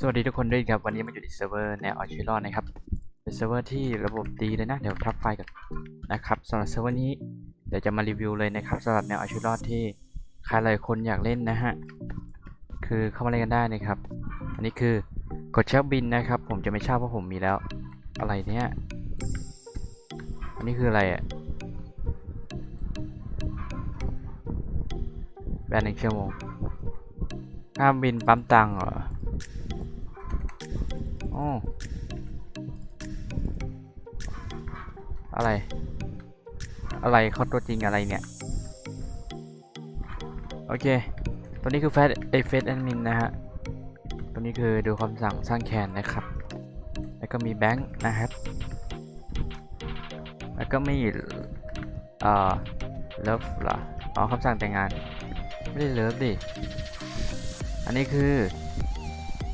สวัสดีทุกคนด้วยครับ วันนี้มาอยู่ที่เซิร์ฟเวอร์แนวออชิรอนนะครับ เป็นเซิร์ฟเวอร์ที่ระบบดีเลยนะ เดี๋ยวทับไฟล์กันนะครับสำหรับเซิร์ฟเวอร์นี้เดี๋ยวจะมารีวิวเลยนะครับสำหรับแนวออชิรอนที่ใครหลายคนอยากเล่นนะฮะ คือเข้ามาเล่นกันได้นะครับ อันนี้คือกดเช็คบินนะครับ ผมจะไม่ทราบว่าะผมมีแล้ว อะไรเนี่ย อันนี้คืออะไรอะแบนหนึ่งชั่วโมงห้ามบินปั๊มตังเหรอ อ๋ออะไร อะไรเขาตัวจริงอะไรเนี่ย โอเค ตัวนี้คือแฟ t ไอเฟสแอดมินนะฮะ ตัวนี้คือดูคำสั่งสร้างแคนนะครับ แล้วก็มีแบงค์นะครับ แล้วก็มีเอ่อเลิฟเหรอ อ๋อคำสั่งแต่งงาน ไม่ได้เลิฟดิ อันนี้คือ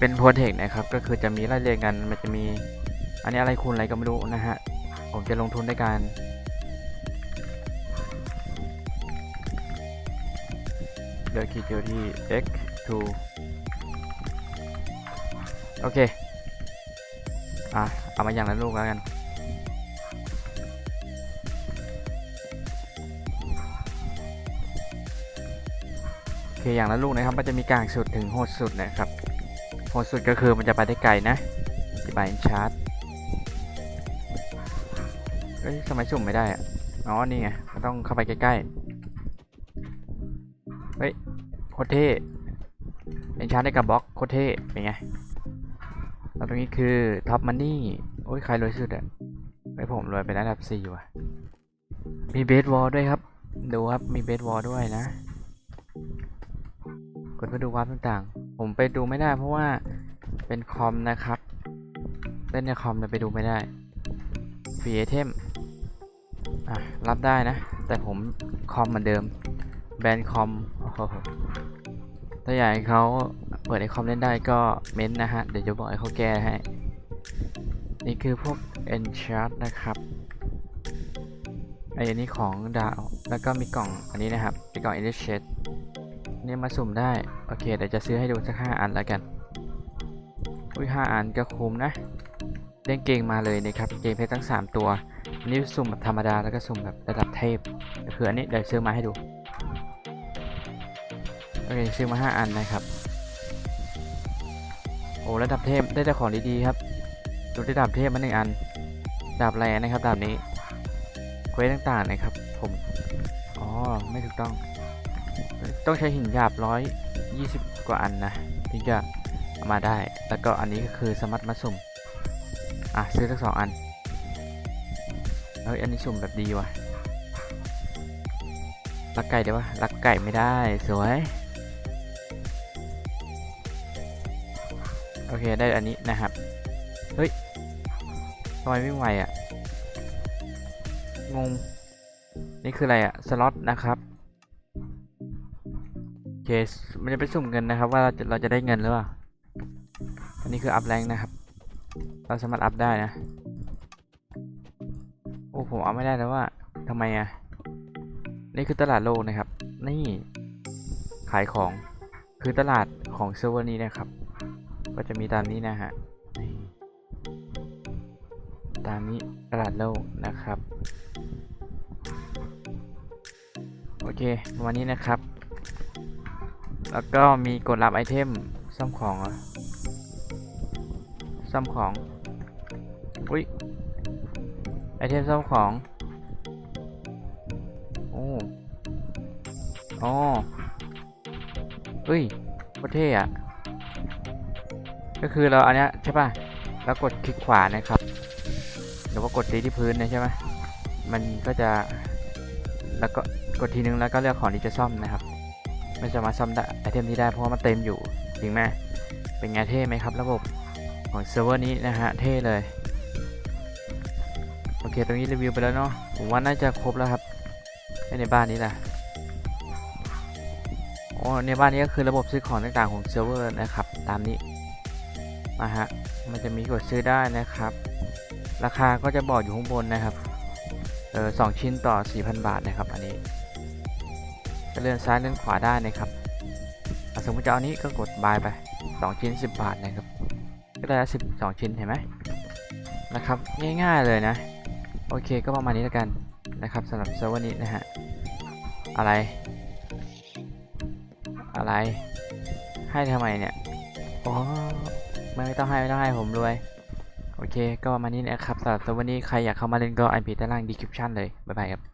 เป็นโปรเทคนะครับ ก็คือจะมีไล่เรียงกันมันจะมี อันนี้อะไรคูณอะไรก็ไม่รู้นะฮะ ผมจะลงทุนด้วยการเลือกคีย์เจอที่ x to โอเค อะ เอามาอย่างละลูกแล้วกันโอเคอย่างละลูกนะครับ มันจะมีกลางสุดถึงโหดสุดนะครับ โหสุดก็คือมันจะไปได้ไกลนะที่บายชาร์จเอ้ยทำไมสุ่มไม่ได้อะอ๋อ นี่ไง มันต้องเข้าไปใกล้ๆ เฮ้ย โคตรเท่เอ็นชาร์จได้กับบล็อกโคตรเท่ เป็นไง แล้วตรงนี้คือท็อปมันนี่ โอ้ย ใครรวยสุดอะไม่ผมรวยไปแล้วดับสี่ว่ะ มีเบสวอลด้วยครับ ดูครับ มีเบสวอลด้วยนะ กดเพื่อดูวาร์ปต่างๆ ผมไปดูไม่ได้ เพราะว่าเป็นคอมนะครับ เล่นในคอมเลยไปดูไม่ได้ฟรีไอเทมอะรับได้นะ แต่ผมคอมเหมือนเดิม แบนคอมถ้าอยากให้เขาเปิดไอคอมเล่นได้ก็เม้นต์นะฮะ เดี๋ยวจะบอกให้เขาแก้ให้ นี่คือพวก Enchant นะครับไออันนี้ของดาว แล้วก็มีกล่องอันนี้นะครับเป็นกล่อง e l i s h a t นี่ยมาสุ่มได้ โอเค เดี๋ยวจะซื้อให้ดูสักห้าอันแล้วกัน อุ้ยห้าอันก็คุ้มนะ เล่นเกงมาเลยนะครับ เกงเพชรทั้ง 3 ตัว อันนี้สุ่มแบบธรรมดาแล้วก็สุ่มแบบระดับเทพ ก็คืออันนี้เดี๋ยวซื้อมาให้ดู โอเค ซื้อมา 5 อันนะครับ โอ้ระดับเทพได้แต่ของดีๆครับ ดูระดับเทพมาหนึ่งอัน ดาบแรงนะครับดาบนี้เควสต่างๆนะครับ ผม อ๋อ ไม่ถูกต้อง ต้องใช้หินหยาบร้อยยี่สิบกว่าอันนะถึงจะเอามาได้ แล้วก็อันนี้ก็คือสมัตมาสุ่ม อะ ซื้อทั้งสองอัน เฮ้ย อันนี้สุ่มแบบดีว่ะลักไก่ได้ปะลักไก่ไม่ได้ สวย โอเค ได้อันนี้นะครับ เฮ้ยทำไมวิ่งไวอะ งง นี่คืออะไรอะ สล็อตนะครับ เคมันจะไปสุ่มเงินนะครับ ว่าเราจะเราจะได้เงินหรือเปล่าอันนี้คืออัพแรงนะครับ เราสามารถอัพได้นะ โอ้ผมเอาไม่ได้แล้วว่าทำไมอะ นี่คือตลาดโลกนะครับ นี่ขายของคือตลาดของเซิร์ฟเวอร์นี้นะครับ ก็จะมีตามนี้นะฮะตามนี้ตลาดโลกนะครับ โอเค วันนี้นะครับ แล้วก็มีกดรับไอเทมซ่อมของเหรอซ่อมของ อุ้ย ไอเทมซ่อมของ โอ้โอ๋อเฮ้ยโคตรเท่อะก็คือเราอันเนี้ยใช่ป่ะ แล้วกดคลิกขวานะครับ หรือว่ากดตีที่พื้นนะใช่ไหมมันก็จะ แล้วก็กดทีนึงแล้วก็เลือกของที่จะซ่อมนะครับ ไม่สามารถซ่อมได้ไอเทมที่ได้เพราะว่ามันเต็มอยู่จริงไหมเป็นไงเท่ไหมครับระบบของเซิร์ฟเวอร์นี้นะฮะเท่เลยโอเคตรงนี้รีวิวไปแล้วเนาะผมว่าน่าจะครบแล้วครับในบ้านนี้แหละโอ้ในบ้านนี้ก็คือระบบซื้อของต่างๆของเซิร์ฟเวอร์นะครับตามนี้มาฮะมันจะมีกดซื้อได้นะครับ ราคาก็จะบอกอยู่ข้างบนนะครับเออสองชิ้นต่อ 4,000 บาทนะครับอันนี้ จะเลื่อนซ้ายเลื่อนขวาได้นะครับสมมติจะเอานี้ก็กดบายไป 2 ชิ้น 10 บาทนะครับ ก็ได้ละสิบสองชิ้นเห็นไหมนะครับ ง่ายๆเลยนะ โอเคก็ประมาณนี้แล้วกันนะครับสำหรับเซิร์ฟเวอร์นี้นะฮะ อะไร อะไรให้ทำไมเนี่ยอ๋อไม่ไม่ต้องให้ไม่ต้องให้ผมรวย โอเค ก็ประมาณนี้นะครับสำหรับเซิร์ฟเวอร์นี้ใครอยากเข้ามาเล่นก็ไอพีใต้ล่างดีคริปชั่นเลย บ๊ายบายครับ